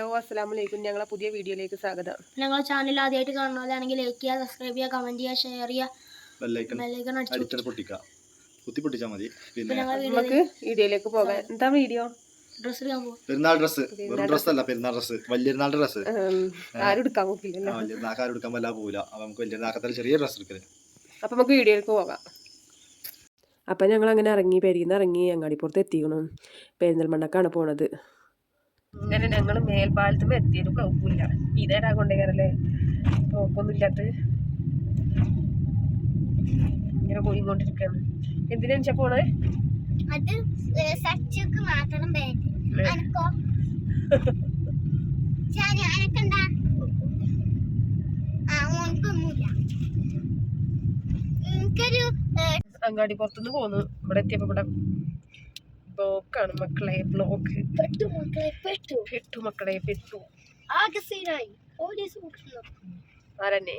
Hello അസ്സാം വലൈക്കും ഞങ്ങളെ പുതിയ വീഡിയോയിലേക്ക് സ്വാഗതം. ഞങ്ങൾ ചാനൽ ആദ്യമായിട്ട് കാണുന്നതാണെങ്കിൽ ലൈക്ക് ചെയ്യുക സബ്സ്ക്രൈബ് ചെയ്യുക കമന്റ് ചെയ്യുക ഷെയർ ചെയ്യുക. നമുക്ക് വീഡിയോയിലേക്ക് പോകാം. എന്താ വീഡിയോ? പെരുന്നാൾ വെറും അല്ല പെരുന്നാൾ ആരും എടുക്കാൻ എടുക്കാൻ പോകില്ല അപ്പൊ നമുക്ക് ചെറിയ ഡ്രസ്സ് എടുക്കൽ. അപ്പൊ നമുക്ക് വീഡിയോയിലേക്ക് പോകാം. അപ്പം ഞങ്ങൾ അങ്ങനെ ഇറങ്ങി പെരിന്ന് ഇറങ്ങി അങ്ങാടിപ്പുറത്ത് എത്തിക്കണം. പെരിന്തൽമണ്ണക്കാണ് പോണത്. അങ്ങനെ ഞങ്ങൾ മേൽപ്പാലത്തും എത്തിയൊരു കുഴപ്പമില്ല ഇതേടാ കൊണ്ടേക്കാരല്ലേ കുഴപ്പമൊന്നുമില്ലാത്ത ഇങ്ങനെ പോയിക്കൊണ്ടിരിക്കുകയാണ് എന്തിനാ വെച്ചാ പോണേ? അങ്ങാടി പുറത്തുനിന്ന് പോന്നു. ഇവിടെ എത്തിയപ്പോ ഇവിടെ ബ്ലോക്കാണ് മക്കളെ ബ്ലോക്ക് പെട്ടു മക്കളെ പെട്ടു. പെട്ടു മക്കളെ പെട്ടു. ആകെ സീനായി. പോലീസ് ആരന്നെ?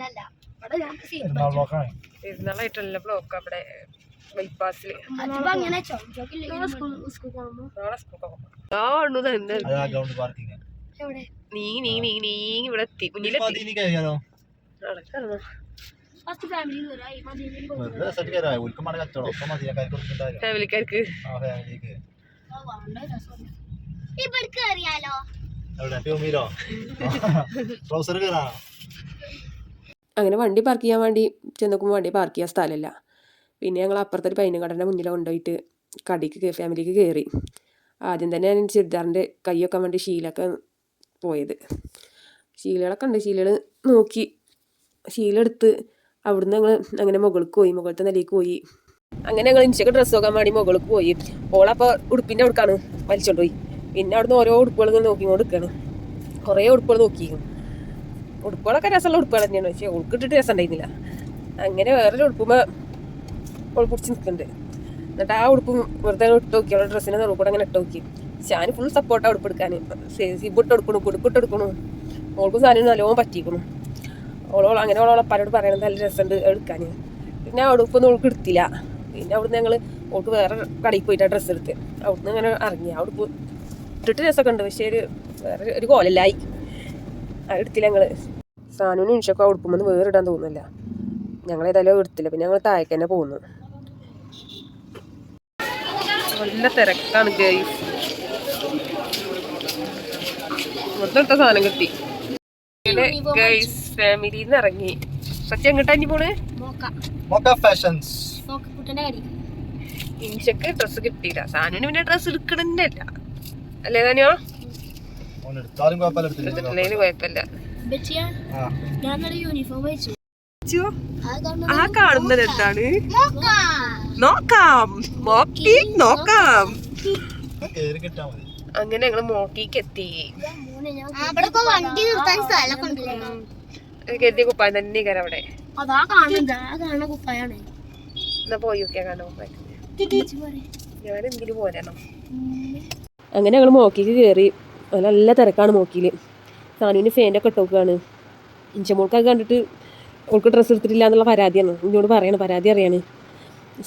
നല്ല അവിടെ ഞാൻ സീൻ പെരുന്നാളായിട്ടുള്ള ബ്ലോക്ക് അവിടെ ബൈപ്പാസിൽ? അതിപ്പോ അങ്ങനെ ചോക്കില്ല സ്കൂൾ പോകുമ്പോ നാളെ സ്കൂൾ പോകാം ആ ഉണ്ണു തന്നെ ഗ്രൗണ്ട് പാർക്കിങ് എവിടെ? നീ നീ നീ നീ ഇവിടെ എത്തി. മുന്നിലെത്തി. നടക്കാണോ ഫാമിലിക്കാർക്ക് ഇവിടേക്ക് അറിയാലോ? അങ്ങനെ വണ്ടി പാർക്ക് ചെയ്യാൻ വേണ്ടി ചെന്നോക്കുമ്പോൾ വണ്ടി പാർക്ക് ചെയ്യാൻ സ്ഥലമില്ല. പിന്നെ ഞങ്ങൾ അപ്പുറത്തെ ഒരു പൈനക്കടന്റെ മുന്നിൽ കൊണ്ടുപോയിട്ട് കടിക്ക് ഫാമിലിക്ക് കയറി ആദ്യം തന്നെ ഞാൻ ചുരിദാറിന്റെ കൈയൊക്കെ വേണ്ടി ശീലൊക്കെ പോയത്. ശീലകളൊക്കെ ഉണ്ട്. ശീലകൾ നോക്കി. ശീലെടുത്ത് അവിടുന്ന് ഞങ്ങൾ അങ്ങനെ മുകൾക്ക് പോയി മുകളിലത്തെ നിലയ്ക്ക് പോയി. അങ്ങനെ ഞങ്ങൾ ഇഞ്ചൊക്കെ ഡ്രസ്സ് നോക്കാൻ വേണ്ടി മുകൾക്ക് പോയി. ഓളപ്പോൾ ഉടുപ്പിന്റെ അവിടേക്കാണ് വലിച്ചോണ്ട് പോയി. പിന്നെ അവിടുന്ന് ഓരോ ഉടുപ്പുകൾ ഇങ്ങനെ നോക്കിക്കൊണ്ട് നിൽക്കുകയാണ് കുറേ ഉടുപ്പുകൾ നോക്കിയിരുന്നു ഉടുപ്പുകളൊക്കെ രസമുള്ള ഉടുപ്പുകൾ തന്നെയാണ്. പക്ഷേ ഉൾക്കിട്ടിട്ട് രസം ഉണ്ടായിരുന്നില്ല അങ്ങനെ വേറൊരു ഉടുപ്പുമ്മ ഓൾ പിടിച്ച് നിൽക്കുന്നുണ്ട്. എന്നിട്ട് ആ ഉടുപ്പ് വെറുതെ ഇട്ട് നോക്കി. അവളുടെ ഡ്രസ്സിനെ നമ്മൾ കൂടെ അങ്ങനെ ഇട്ട് നോക്കി. ഞാൻ ഫുൾ സപ്പോർട്ടാണ് ഉടുപ്പ് എടുക്കാൻ സിബിട്ട് എടുക്കണു കുടുപ്പിട്ട് എടുക്കണു ഓൾക്കും സാധനം നല്ലോണം പറ്റിക്കണു ഓളോൾ അങ്ങനെ ഓളോളെ പലരോട് പറയണത് നല്ല രസമുണ്ട് എടുക്കാൻ പിന്നെ അവിടെ ഉടുപ്പൊന്നും ഓൾക്ക് എടുത്തില്ല. പിന്നെ അവിടുന്ന് ഞങ്ങൾ ഓൾക്ക് വേറെ കടയിൽ പോയിട്ട് ഡ്രസ്സ് എടുത്ത്. അവിടുന്ന് അങ്ങനെ ഇറങ്ങി. അവിടെ പോയി ഇട്ടിട്ട് രസമൊക്കെ ഉണ്ട്. പക്ഷേ ഒരു വേറെ ഒരു കോലല്ലായി. അത് എടുത്തില്ല ഞങ്ങൾ സാനുവിന് ഇൻഷൊക്കെ ഉടുപ്പുമെന്ന് വേറെ ഇടാൻ തോന്നുന്നില്ല. ഞങ്ങൾ ഏതായാലും എടുത്തില്ല. പിന്നെ ഞങ്ങൾ താഴേക്ക് തന്നെ പോകുന്നു നല്ല തിരക്കാണ് ഗൈസ് ഇവിടുന്ന് എടുത്ത സാധനം കിട്ടി. ഗൈസ് ഫാമിലിയിൽ നിന്ന് ഇറങ്ങി. സത്യം എങ്ങോട്ടാ ഇനി പോണ്? ഫാഷൻസ്. ഇൻഷക്ക് ഡ്രസ്സ് കിട്ടിയില്ല. സാനുവിന് പിന്നെ ഡ്രസ്സ് എടുക്കണമെന്നല്ല അല്ലേ താനോ ഓൻ എടുത്താലും കുഴപ്പമില്ല എടുത്തില്ല എടുത്തിട്ടുണ്ടെങ്കിൽ കുഴപ്പമില്ല. ബെച്ചിയാ ആ. ഞാൻ നല്ല യൂണിഫോം വെച്ചു ചോ, അത് ആ കാണുന്നത് എന്താണ്? നോക്കാം നോക്കാം. മോക്കി നോക്കാം. അങ്ങനെ ഞങ്ങൾ മോക്കിക്ക് എത്തി വണ്ടി നിർത്താൻ സ്ഥലമൊക്കെ കരുതിയ കുപ്പായം തന്നെ കയറി അവിടെ. അതാ കാണണ്ട ആ കാണുന്ന കുപ്പായാണ്. എന്നാ പോയി നോക്കിയാ കാണാൻ കുപ്പായം. ചേച്ചി പറയ്. ഞാൻ എന്തിനു പോരണം? അങ്ങനെ ഞങ്ങൾ മോക്കിക്ക് കയറി നല്ല തിരക്കാണ് മോക്കിയിൽ സാനുവിന് ഫാന്റെ ഒക്കെ ഇട്ടോക്കാണ് ഇഞ്ചമോൾക്കൊക്കെ കണ്ടിട്ട് ഓൾക്ക് ഡ്രസ്സ് എടുത്തിട്ടില്ല എന്നുള്ള പരാതിയാണ്. ഇങ്ങോട്ട് പറയണം പരാതി അറിയാണ്.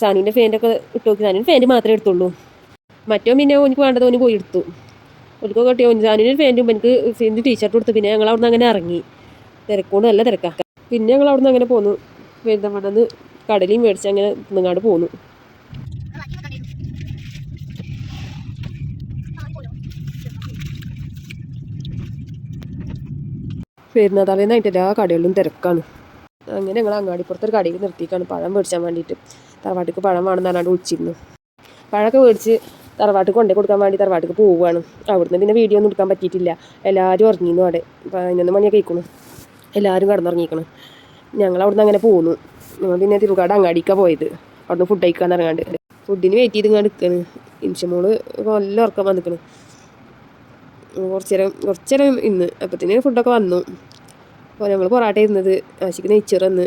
സാനുവിന്റെ ഫാന്റെ ഒക്കെ ഇട്ടോക്കി സാനുവിന് ഫാന്റ് മാത്രമേ എടുത്തുള്ളൂ. മറ്റോ പിന്നെ എനിക്ക് വേണ്ടത് ഓന് പോയി എടുത്തു. ഓൽക്കൊക്കെ കിട്ടിയോ സാനുവിന് ഫാന്റും എനിക്ക് ഫാന്റ് ടീഷർട്ട് കൊടുത്തു. പിന്നെ ഞങ്ങൾ അവിടെ നിന്ന് അങ്ങനെ ഇറങ്ങി. തിരക്കോണ്ട് നല്ല തിരക്കാക്ക പിന്നെ ഞങ്ങൾ അവിടുന്ന് അങ്ങനെ പോന്നു. പെരുന്തമണ്ണെന്ന് കടലയും മേടിച്ച് അങ്ങനെ നിങ്ങാണ്ട് പോന്നു. പെരുന്നാതലേന്നായിട്ട് എല്ലാ കടകളിലും തിരക്കാണ്. അങ്ങനെ ഞങ്ങൾ അങ്ങാടിപ്പുറത്തൊരു കടയിൽ നിർത്തിക്കാണ് പഴം മേടിച്ചാൻ വേണ്ടിയിട്ട്. തറവാട്ടിക്ക് പഴം വേണമെന്ന് പറഞ്ഞാണ്ട് വിളിച്ചിരുന്നു. പഴമൊക്കെ മേടിച്ച് തറവാട്ട് കൊണ്ടേ കൊടുക്കാൻ വേണ്ടി തറവാട്ടിക്ക് പോവുകയാണ്. അവിടുന്ന് പിന്നെ വീഡിയോ ഒന്നും എടുക്കാൻ പറ്റിയിട്ടില്ല. എല്ലാവരും ഉറങ്ങിയിരുന്നു അവിടെ. പതിനൊന്ന് മണിയൊക്കെ കഴിക്കണു എല്ലാവരും കിടന്നുറങ്ങിക്കണം. ഞങ്ങൾ അവിടുന്ന് അങ്ങനെ പോന്നു. ഞങ്ങൾ പിന്നെ തിരുക്കാട് അങ്ങാടിക്കാണ് പോയത്. അവിടുന്ന് ഫുഡ് കഴിക്കാൻ ഇറങ്ങാണ്ട്. ഫുഡിന് വെയിറ്റ് ചെയ്ത് ഇങ്ങനെ നിൽക്കണ് ഇൻഷമോൾ നല്ല ഉറക്കം വന്നിക്കണ്. കുറച്ച് നേരം കുറച്ച് നേരം ഇന്ന്. അപ്പത്തിന് ഫുഡൊക്കെ വന്നു. അപ്പോൾ ഞങ്ങൾ പൊറാട്ട ഇരുന്നത്. ആശിക്ക് നെയ്ച്ചോറ് വന്ന്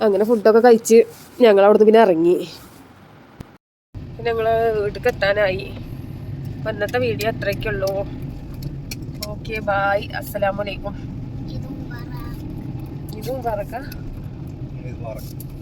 അങ്ങനെ ഫുഡൊക്കെ കഴിച്ച് ഞങ്ങൾ അവിടുന്ന് പിന്നെ ഇറങ്ങി. ഞങ്ങൾ വീട്ടിൽ എത്താനായി. അപ്പം വീഡിയോ അത്രയ്ക്കുള്ളൂ ഓക്കെ ബായ് അസ്സലാമലൈക്കും vamos lá cá. Vamos lá cá.